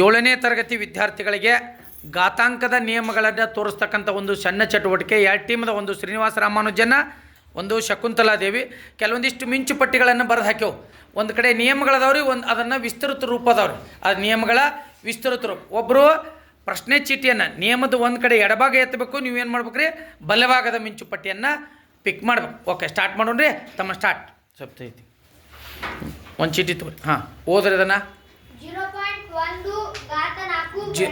ಏಳನೇ ತರಗತಿ ವಿದ್ಯಾರ್ಥಿಗಳಿಗೆ ಘಾತಾಂಕದ ನಿಯಮಗಳನ್ನು ತೋರಿಸ್ತಕ್ಕಂಥ ಒಂದು ಸಣ್ಣ ಚಟುವಟಿಕೆ. ಎರಡು ಟೀಮ್ದ ಒಂದು ಶ್ರೀನಿವಾಸ ರಾಮಾನುಜನ ಒಂದು ಶಕುಂತಲಾ ದೇವಿ ಕೆಲವೊಂದಿಷ್ಟು ಮಿಂಚು ಪಟ್ಟಿಗಳನ್ನು ಬರೆದು ಹಾಕ್ಯವು. ಒಂದು ಕಡೆ ನಿಯಮಗಳದವ್ರಿ ಒಂದು ಅದನ್ನು ವಿಸ್ತೃತ ರೂಪದವ್ರಿ. ಆ ಅದು ನಿಯಮಗಳ ವಿಸ್ತೃತ ರೂಪ. ಒಬ್ಬರು ಪ್ರಶ್ನೆ ಚೀಟಿಯನ್ನು ನಿಯಮದ ಒಂದು ಕಡೆ ಎಡಭಾಗ ಎತ್ತಬೇಕು ನೀವೇನು ಮಾಡ್ಬೇಕ್ರಿ? ಬಲಭಾಗದ ಮಿಂಚು ಪಟ್ಟಿಯನ್ನು ಪಿಕ್ ಮಾಡ್ಬೇಕು. ಓಕೆ ಸ್ಟಾರ್ಟ್ ಮಾಡೋಣ್ರಿ. ತಮ್ಮ ಸ್ಟಾರ್ಟ್. ಸ್ವಲ್ಪ ಐತಿ ಒಂದು ಚೀಟಿ ತಗೋರಿ. ಹಾಂ ಓದ್ರಿ ಅದನ್ನು ಜೀರೋ ಪಾಯಿಂಟ್ ಒಂದು ಘಾತ ನಾಲ್ಕು ಜಿ-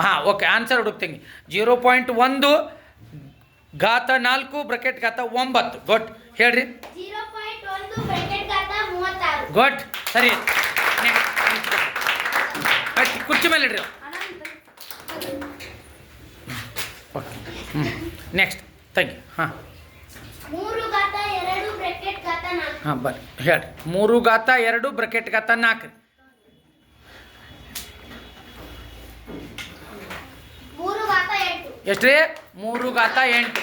ಹಾಂ ಓಕೆ ಆನ್ಸರ್ ಹುಡುಕ್ತೀನಿ. ಜೀರೋ ಪಾಯಿಂಟ್ ಒಂದು ಘಾತ ನಾಲ್ಕು ಬ್ರಕೆಟ್ ಘಾತ ಒಂಬತ್ತು. ಗುಡ್ ಹೇಳ್ರಿ. ಗುಡ್ ಸರಿ. ಕುರ್ಚಿ ಮೇಲೆ ಇಡ್ರಿ. ಓಕೆ ಹ್ಞೂ ನೆಕ್ಸ್ಟ್ ಯು ಹಾಂ. ಹಾಂ ಬರ್ರಿ. ಹೇಳ್ರಿ. ಮೂರು ಘಾತ ಎರಡು ಬ್ರಕೆಟ್ ಘಾತ ನಾಲ್ಕು ರೀ ಮೂರು ಘಾತ ಎಂಟು ಎಷ್ಟು ರೀ ಮೂರು ಘಾತ ಎಂಟು.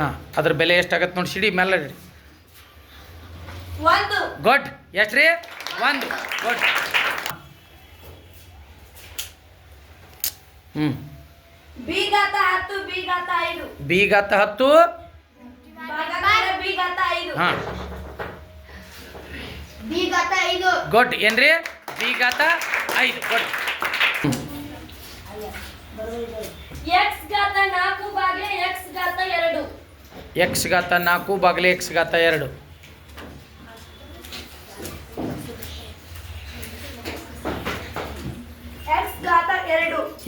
ಹಾಂ ಅದ್ರ ಬೆಲೆ ಎಷ್ಟಾಗತ್ತೆ ನೋಡಿ ಸಿಡಿ ಮೇಲೆ ಇಡ್ರಿ ಗೊಡ್ ಎಷ್ಟು ರೀ ಒಂದು. ಗುಡ್ ಹ್ಞೂ ಬೀಗಾತ ಹತ್ತು ಬಿ ಘಾತ ಐದು. ಬೀಗಾತ ಹತ್ತು. ಭಾಗಾಕಾರ ಗುಡ್ ಏನ್ರಿ? ಬಿ ಘಾತ ಐದು ಗುಡ್ ಎಕ್ಸ್ ಘಾತ ನಾಲ್ಕು ಬಾಗಿಲೆ ಎಕ್ಸ್ ಘಾತ ಎರಡು. ಎಕ್ಸ್ ಘಾತ ನಾಲ್ಕು ಬಾಗಿಲೆ ಎಕ್ಸ್ ಘಾತ ಎರಡು.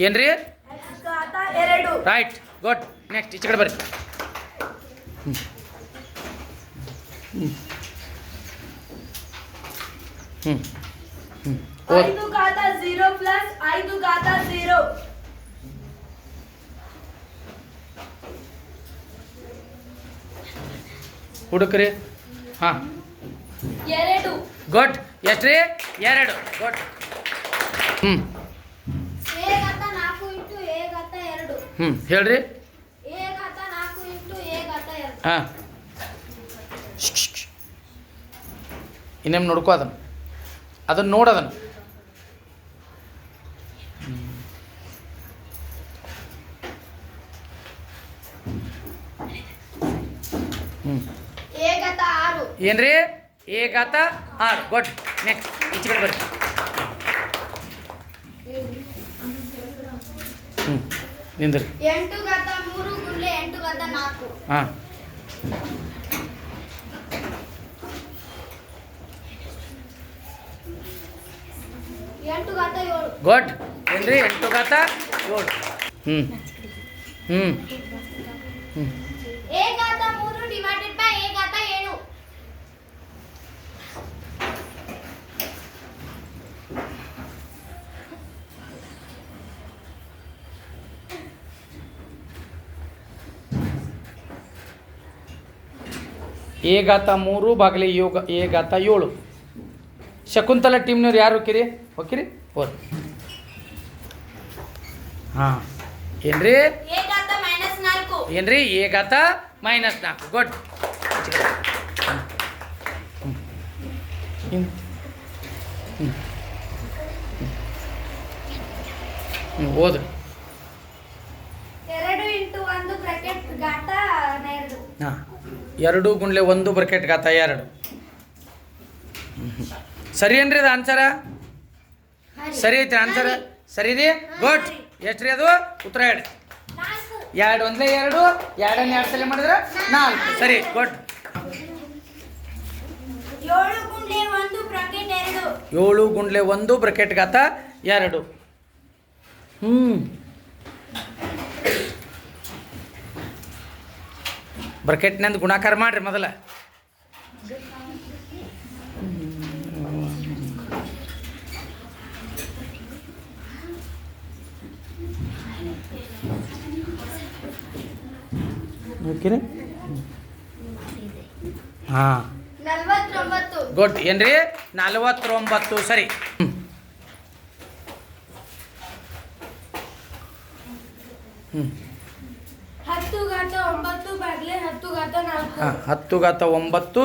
ಏನ್ರಿ? ರೈಟ್ ಗುಡ್ ನೆಕ್ಸ್ಟ್ ಈಚೆ ಕಡೆ ಬರ್ರಿ. ಹ್ಞೂ ಹ್ಞೂ ಓದ್. ಐದು ಘಾತ ಝೀರೋ ಪ್ಲಸ್ ಐದು ಘಾತ ಝೀರೋ ಹುಡುಕ್ರಿ. ಹಾಂ. ಎರಡು. ಗುಡ್ ಎಷ್ಟು ರೀ ಎರಡು. ಗೊಟ್. ಹ್ಞೂ ಹ್ಞೂ ಹೇಳ್ರಿ. ಹಾಂ. ಇನ್ನೇನು ನೋಡ್ಕೋ ಅದನ್ನು. ಅದನ್ನು ನೋಡೋದನ್ನು ಏನ್ರಿ? ಏಕಾತ ಆರು. ಗುಡ್ ನೆಕ್ಸ್ಟ್ ಈಚೆ ಕಡೆ ಬರ್ರಿ. ಹ್ಞೂ ನಿಂದ್ರಿ. ಹಾಂ ಎಂಟು ಘಾತ ಏಳು ಗುಡ್. ಏನ್ರಿ? ಎಂಟು ಘಾತ ಏಳು ಹ್ಞೂ ಹ್ಞೂ ಮೂರು ಬಾಗಿಲೆ ಯೋಗ ಎ ಘಾತ ಏಳು. ಶಕುಂತಲ ಟೀಮ್ನವ್ರು ಯಾರು ಹೋಕಿರಿ ಹೋಕಿರಿ ಹೋದ್ ಹಾಂ. ಏನ್ರಿ? ಏನ್ರಿ? ಏಗಾತ ಮೈನಸ್ ನಾಲ್ಕು. ಗುಡ್ ಹ್ಞೂ ಓದ್ರಿ. ಹಾಂ. ಎರಡು ಗುಂಡ್ಲೆ ಒಂದು ಬ್ರಕೆಟ್ ಗಾತ ಎರಡು. ಸರಿ ಏನ್ರಿ ಅದು ಆನ್ಸರ ಸರಿ ಐತ್ರಿ ಆನ್ಸರ್ ಸರಿ ರೀ ಗುಡ್ ಎಷ್ಟು ರೀ ಅದು? ಉತ್ತರ ಹೇಳಿ ಎರಡು ಒಂದ್ಲೇ ಎರಡು ಎರಡನ್ನ ಎರಡು ಸಲ ಮಾಡಿದ್ರೆ ನಾಲ್ಕು. ಸರಿ ಗುಡ್ ಏಳು ಗುಂಡ್ಲೆ ಒಂದು ಬ್ರಾಕೆಟ್ ಎರಡು. ಏಳು ಗುಂಡ್ಲೆ ಒಂದು ಬ್ರಕೆಟ್ ಗಾತ ಎರಡು. ಹ್ಞೂ ಬ್ರಕೆಟ್ನಂದು ಗುಣಾಕಾರ ಮಾಡ್ರಿ ಮೊದಲ. ಓಕೆರಿ ಹಾಂ. ಗುಡ್. ಏನ್ರಿ? ನಲವತ್ತೊಂಬತ್ತು ಸರಿ. ಹ್ಮ್. ಹ್ಞೂ ಹತ್ತು ಘಾತ ಒಂಬತ್ತು